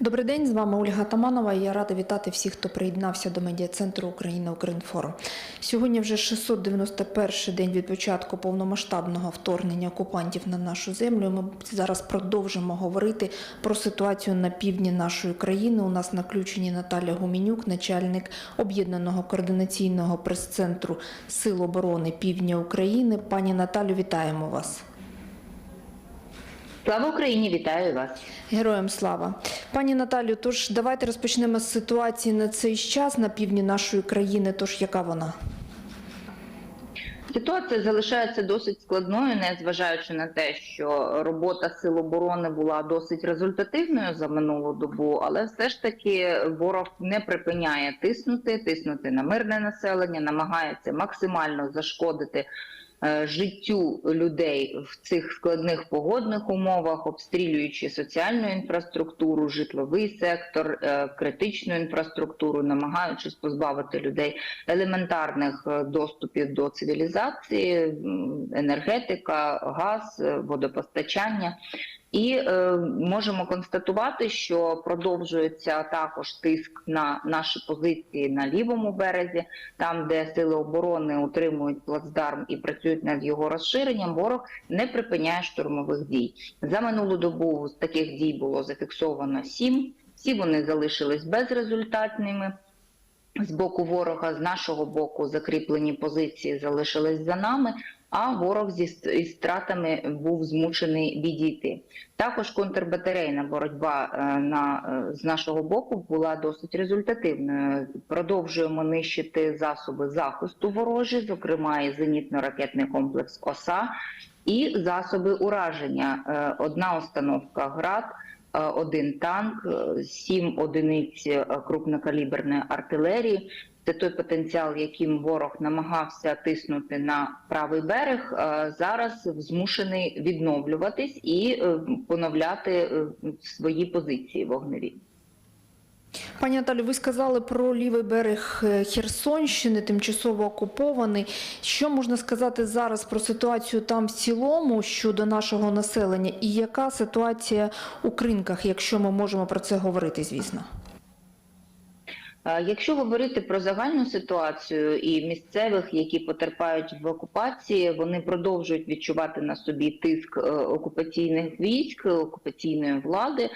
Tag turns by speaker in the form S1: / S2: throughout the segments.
S1: Добрий день, з вами Ольга Таманова. Я рада вітати всіх, хто приєднався до медіа-центру Україна Укрінформ. Сьогодні вже 691 день від початку повномасштабного вторгнення окупантів на нашу землю. Ми зараз продовжимо говорити про ситуацію на півдні нашої країни. У нас на включенні Наталя Гуменюк, начальник об'єднаного координаційного прес-центру Сил оборони Півдня України. Пані Наталю, вітаємо вас.
S2: Слава Україні, вітаю вас.
S1: Героям слава, пані Наталю. Тож давайте розпочнемо з ситуації на цей час на півдні нашої країни. Тож яка вона?
S2: Ситуація залишається досить складною, незважаючи на те, що робота сил оборони була досить результативною за минулу добу, але все ж таки ворог не припиняє тиснути, тиснути на мирне населення, намагається максимально зашкодити. Е, Життю людей в цих складних погодних умовах, обстрілюючи соціальну інфраструктуру, житловий сектор, е, критичну інфраструктуру, намагаючись позбавити людей елементарних е, доступів до цивілізації, енергетика, газ, водопостачання. І е, можемо констатувати, що продовжується також тиск на наші позиції на лівому березі, там, де сили оборони утримують плацдарм і працюють над його розширенням. Ворог не припиняє штурмових дій. За минулу добу з таких дій було зафіксовано сім. Всі вони залишились безрезультатними. З боку ворога, з нашого боку, закріплені позиції залишились за нами. А ворог зі стратами був змушений відійти. Також контрбатарейна боротьба е, на е, з нашого боку була досить результативною. Продовжуємо нищити засоби захисту ворожі, зокрема і зенітно-ракетний комплекс ОСА, і засоби ураження. Е, Одна установка ГРАД. Один танк, сім одиниць крупнокаліберної артилерії. Це той потенціал, яким ворог намагався тиснути на правий берег. е, Зараз змушений відновлюватись і е, поновляти е, свої позиції вогневі.
S1: Пані Наталю, ви сказали про лівий берег Херсонщини, тимчасово окупований. Що можна сказати зараз про ситуацію там в цілому щодо нашого населення, і яка ситуація у кринках, якщо ми можемо про це говорити, звісно?
S2: Е, Якщо говорити про загальну ситуацію і місцевих, які потерпають в окупації, вони продовжують відчувати на собі тиск е, окупаційних військ, окупаційної влади, е,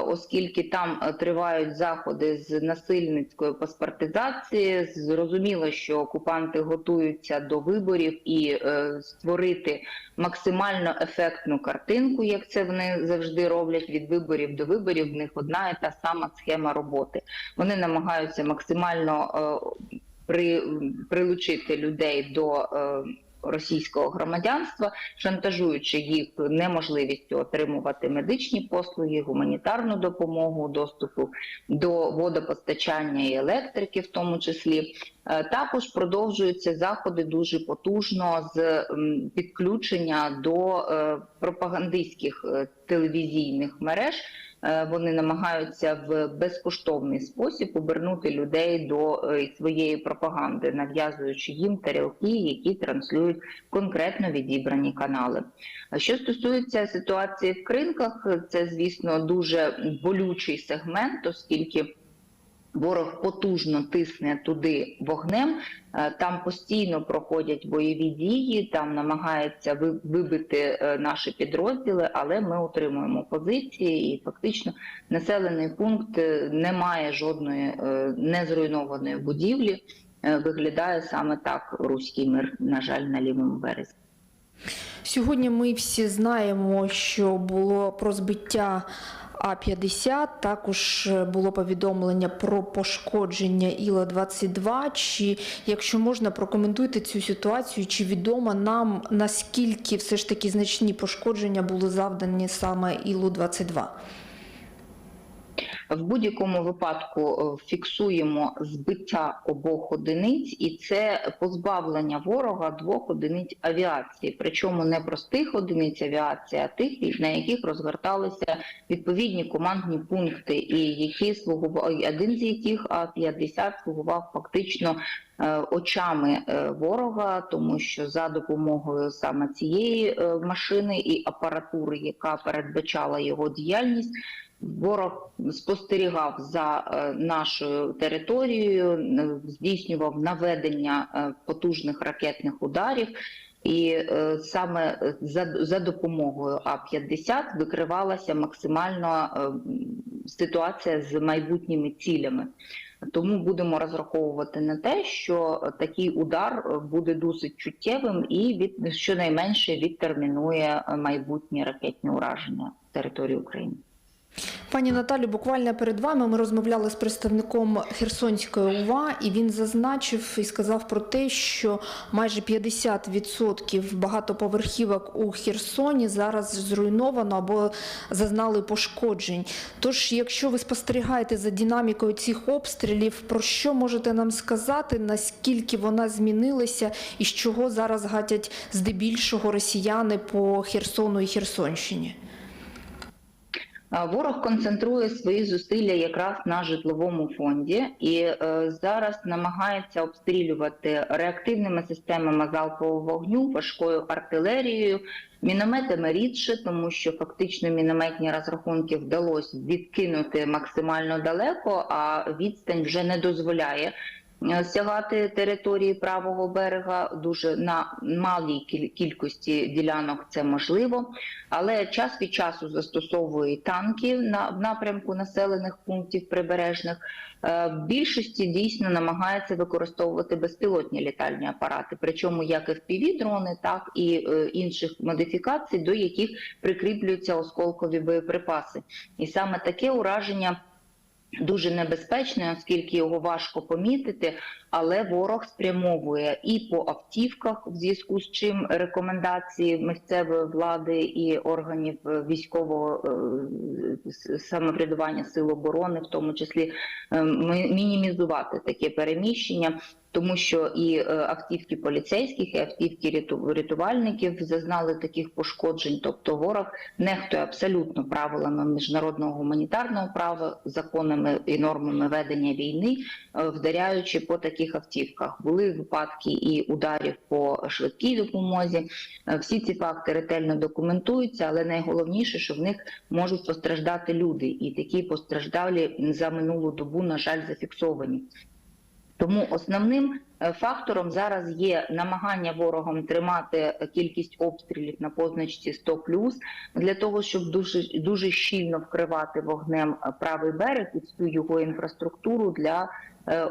S2: оскільки там е, тривають заходи з насильницької паспортизації. Зрозуміло, що окупанти готуються до виборів і е, створити максимально ефектну картинку, як це вони завжди роблять від виборів до виборів. В них одна і та сама схема роботи. Вони намагаються максимально е, при, прилучити людей до е, російського громадянства, шантажуючи їх неможливістю отримувати медичні послуги, гуманітарну допомогу, доступу до водопостачання і електрики, в тому числі. Е, Також продовжуються заходи дуже потужно з підключення до е, пропагандистських е, телевізійних мереж. Е, Вони намагаються в безкоштовний спосіб обернути людей до е, своєї пропаганди, нав'язуючи їм тарілки, які транслюють конкретно відібрані канали. Що стосується ситуації в кринках, це звісно дуже болючий сегмент, оскільки. Ворог потужно тисне туди вогнем. Е, Там постійно проходять бойові дії, там намагаються ви- вибити е, наші підрозділи, але ми утримуємо позиції, і фактично населений пункт е, не має жодної незруйнованої будівлі. Виглядає саме так руський мир, на жаль, на лівому березі.
S1: Сьогодні ми всі знаємо, що було про збиття А-50, також е, було повідомлення про пошкодження Іла-22. Чи, якщо можна, прокоментуйте цю ситуацію, чи відомо нам, наскільки все ж таки значні пошкодження були завдані саме Ілу-22?
S2: В будь-якому випадку е, фіксуємо збиття обох одиниць, і це позбавлення ворога двох одиниць авіації, причому не простих одиниць авіації, а тих, на яких розгорталися відповідні командні пункти, і які слугував один з яких А-50 слугував фактично очами е, ворога, тому що за допомогою саме цієї е, машини і апаратури, яка передбачала його діяльність. Ворог спостерігав за е, нашою територією, е, здійснював наведення е, потужних ракетних ударів, і е, саме за, допомогою А-50 викривалася максимально е, ситуація з майбутніми цілями. Тому будемо розраховувати на те, що такий удар е, буде досить чуттєвим і від щонайменше відтермінує е, майбутні ракетні ураження території України.
S1: Пані Наталю, буквально перед вами ми розмовляли з представником Херсонської УВА, і він зазначив і сказав про те, що майже 50% багатоповерхівок у Херсоні зараз зруйновано або зазнали пошкоджень. Тож, якщо ви спостерігаєте за динамікою цих обстрілів, про що можете нам сказати, наскільки вона змінилася і з чого зараз гатять здебільшого росіяни по Херсону і Херсонщині?
S2: Ворог концентрує свої зусилля якраз на житловому фонді і е, зараз намагається обстрілювати реактивними системами залпового вогню, важкою артилерією, мінометами рідше, тому що фактично мінометні розрахунки вдалося відкинути максимально далеко, а відстань вже не дозволяє. Е, Сягати території правого берега дуже на малій кількості ділянок це можливо але час від часу застосовує танки на в напрямку населених пунктів прибережних. Е, В більшості дійсно намагається використовувати безпілотні літальні апарати, причому як fpv дрони, так і е, інших модифікацій, до яких прикріплюються осколкові боєприпаси. І саме таке ураження. Дуже небезпечний, оскільки його важко помітити, але ворог спрямовує і по автівках, в зв'язку з чим рекомендації місцевої влади і органів е, військового е, самоврядування сил оборони, в тому числі е, ми- мінімізувати таке переміщення. Тому що і е, автівки поліцейських, і автівки рятувальників зазнали таких пошкоджень. Тобто ворог нехтує абсолютно правилами міжнародного гуманітарного права, законами і нормами ведення війни, е, вдаряючи по таких автівках. Були випадки і ударів по швидкій допомозі. Е, Всі ці факти ретельно документуються, але найголовніше, що в них можуть постраждати люди, і такі постраждалі за минулу добу, на жаль, зафіксовані. Тому основним е, фактором зараз є намагання ворогом тримати е, кількість обстрілів на позначці 100+, для того, щоб дуже дуже щільно вкривати вогнем е, правий берег і всю його інфраструктуру для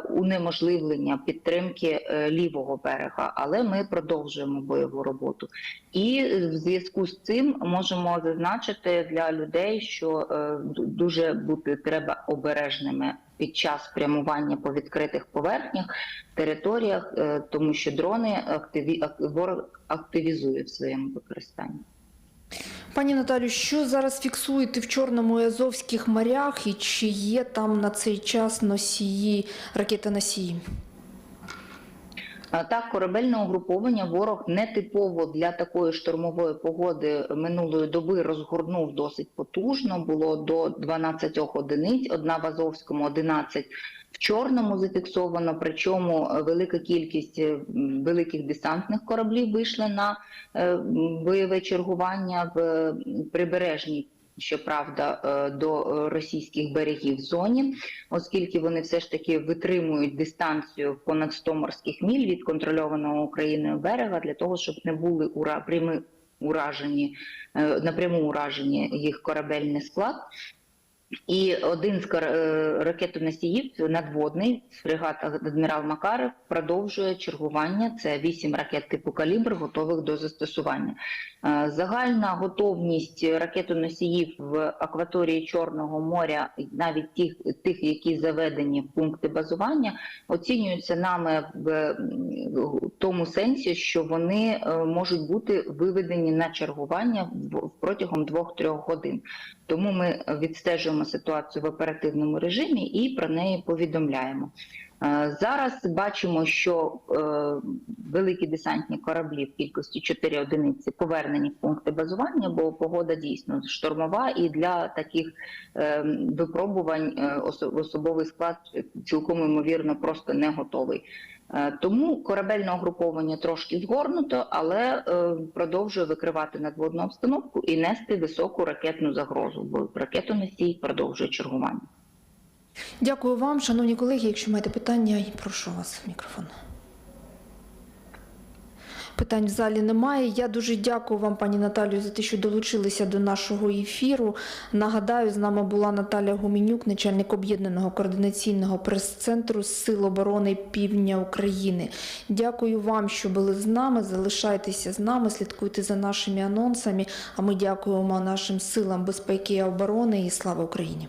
S2: унеможливлення підтримки е, лівого берега. Але ми продовжуємо бойову роботу. І в зв'язку з цим можемо зазначити для людей, що е, дуже бути треба обережними під час прямування по відкритих поверхнях, територіях, е, тому що дрони активі... ворог активізує в своєму використанні.
S1: Пані Наталю, що зараз фіксуєте в Чорному і Азовських морях, і чи є там на цей час носії ракетоносії?
S2: Так, корабельне угруповання ворог нетипово для такої штормової погоди минулої доби розгорнув досить потужно. Було до 12 одиниць, одна в Азовському, 11 в Чорному зафіксовано. Причому е, велика кількість е, великих десантних кораблів вийшли на е, бойове чергування в прибережній. Щоправда, е, до е, російських берегів зоні, оскільки вони все ж таки витримують дистанцію понад 100 морських міль від контрольованого Україною берега для того, щоб не були ура прямі уражені е, напряму уражені їх корабельний склад. І один з е, ракетоносіїв надводний фрегат адмірал Макаров продовжує чергування. Це вісім ракет типу калібр, готових до застосування. Е, Загальна готовність ракетоносіїв в акваторії Чорного моря, навіть тих, тих, які заведені в пункти базування, оцінюються нами в тому сенсі, що вони е, можуть бути виведені на чергування протягом 2-3 годин. Тому ми відстежуємо ситуацію в оперативному режимі і про неї повідомляємо. Зараз бачимо, що е, великі десантні кораблі в кількості 4 одиниці повернені в пункти базування, бо погода дійсно штормова, і для таких е, випробувань е, особовий склад цілком ймовірно просто не готовий. Тому корабельне угруповання трошки згорнуто, але продовжує викривати надводну обстановку і нести високу ракетну загрозу, бо ракетоносій продовжує чергування.
S1: Дякую вам, шановні колеги. Якщо маєте питання, прошу вас мікрофон. Питань в залі немає. Я дуже дякую вам, пані Наталію, за те, що долучилися до нашого ефіру. Нагадаю, з нами була Наталя Гуменюк, начальник об'єднаного координаційного прес-центру Сил оборони Півдня України. Дякую вам, що були з нами. Залишайтеся з нами, слідкуйте за нашими анонсами. А ми дякуємо нашим силам безпеки і оборони і слава Україні.